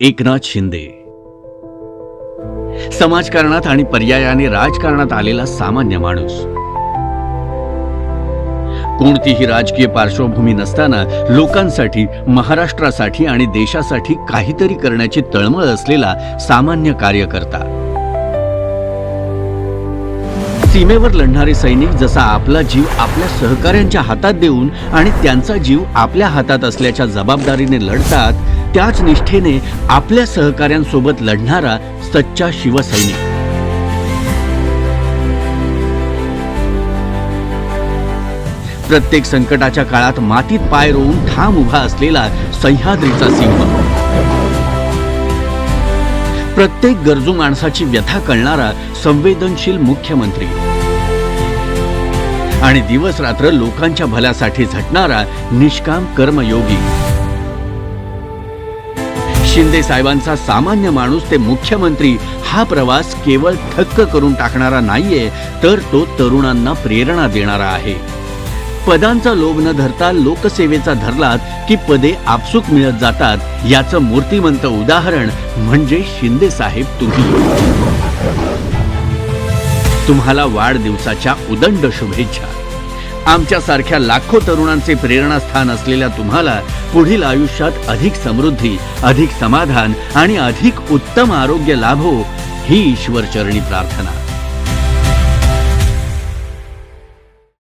एकनाथ शिंदे. समाजकारणात आणि पर्यायाने राजकारणात आलेला सामान्य माणूस. कोणतीही राजकीय पार्श्वभूमी नसताना लोकांसाठी महाराष्ट्रासाठी आणि देशासाठी काहीतरी करण्याची तळमळ असलेला सामान्य कार्यकर्ता. सीमेवर लढणारे सैनिक जसा आपला जीव आपल्या सहकाऱ्यांच्या हातात देऊन आणि त्यांचा जीव आपल्या हातात असल्याच्या जबाबदारीने लढतात त्याच निष्ठेने आपल्या सहकाऱ्यांसोबत लढणारा सच्चा शिवसैनिक. प्रत्येक संकटाच्या काळात मातीत पाय रोवून ठाम उभा असलेला सह्याद्रीचा सिंह. प्रत्येक गरजू माणसाची व्यथा कळणारा संवेदनशील मुख्यमंत्री. आणि दिवस रात्र लोकांच्या भल्यासाठी झटणारा निष्काम कर्मयोगी. शिंदे साहेबांचा सामान्य माणूस ते मुख्यमंत्री हा प्रवास केवळ थक्क करून टाकणारा नाहीये तर तो तरुणांना प्रेरणा देणारा आहे. पदांचा लोभ न धरता लोकसेवेचा धरलात की पदे आपसूक मिळत जातात याचं मूर्तिमंत उदाहरण म्हणजे शिंदे साहेब तुम्ही. तुम्हाला वाढदिवसाच्या उदंड शुभेच्छा. आमच्यासारख्या लाखो तरुणांचे प्रेरणास्थान असलेल्या तुम्हाला पुढील आयुष्यात अधिक समृद्धी अधिक समाधान आणि अधिक उत्तम आरोग्य लाभो ही ईश्वरचरणी प्रार्थना.